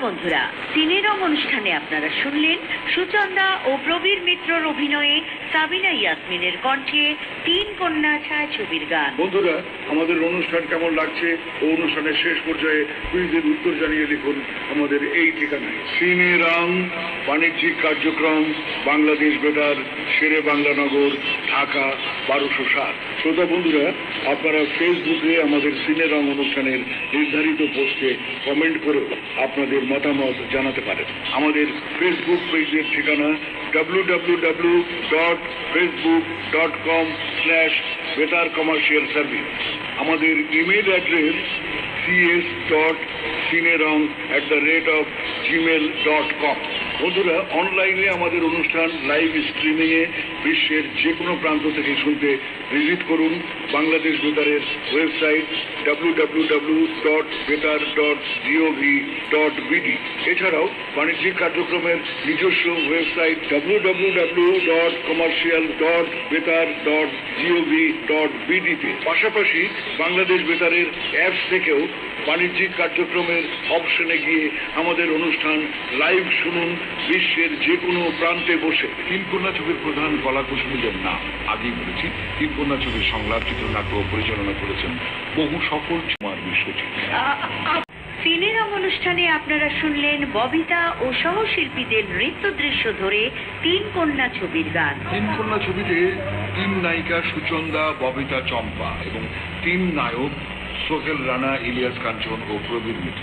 বন্ধুরা সিনেরম অনুষ্ঠানে আপনারা শুনলেন সুচন্দা ও প্রবীর মিত্রর অভিনয়ে সাবিনা ইয়াসমিনের কণ্ঠে তিন কন্যা ছায়াছবির গান। বন্ধুরা, আমাদের অনুষ্ঠান কেমন লাগছে অনুষ্ঠানের শেষ পর্যায়ে কুইজের উত্তর জানিয়ে লিখুন আমাদের এই ঠিকানায়। সিনে রাং বাণিজ্যিক কার্যক্রম, বাংলাদেশ বেতার, শেরে বাংলানগর ঢাকা বারোশো সাত। শ্রোতা বন্ধুরা, আপনারা ফেসবুকে আমাদের সিনে রং অনুষ্ঠানের নির্ধারিত পোস্টে কমেন্ট করে আপনাদের মতামত জানাতে পারেন। আমাদের ফেসবুক পেজের ঠিকানা W W W dot Facebook dot com slash বেতার কমার্শিয়াল সার্ভিস আমাদের email address CS dot সিনেরং at the rate of Gmail dot com বন্ধুরা অনলাইনে আমাদের অনুষ্ঠান লাইভ স্ট্রিমিংয়ে বিশ্বের যে কোনো প্রান্ত থেকে শুনতে ভিজিট করুন। Bangladesh বেতারের website W W W dot Betar dot gov dot BD এছাড়াও বাণিজ্যিক কার্যক্রমের নিজস্ব website W W W dot commercial dot Betar dot gov dot বিডিতে পাশাপাশি বাংলাদেশ বেতারের অ্যাপস থেকেও বাণিজ্যিক কার্যক্রমের অপশনে গিয়ে আমাদের অনুষ্ঠান লাইভ শুনুন। বিশ্বের যে কোনো প্রান্তে বসে তিনকন্যা ছবির প্রধান কলাকুশলীদের নাম আগেই বলেছি তিনকন্যা ছবির সংলাপ চিত্রনাট্য পরিচালনা করেছেন বহু সফল কুমার বিশ্বজিৎ সিনেরম অনুষ্ঠানে আপনারা শুনলেন ববিতা ও সহশিল্পীদের নৃত্য দৃশ্য ধরে তিন কন্যা ছবির গান। তিনকন্যা ছবিতে তিন নায়িকা সুচন্দা ববিতা চম্পা এবং তিন নায়ক সোহেল রানা ইলিয়াস কাঞ্চন ও প্রবীর মিত্র।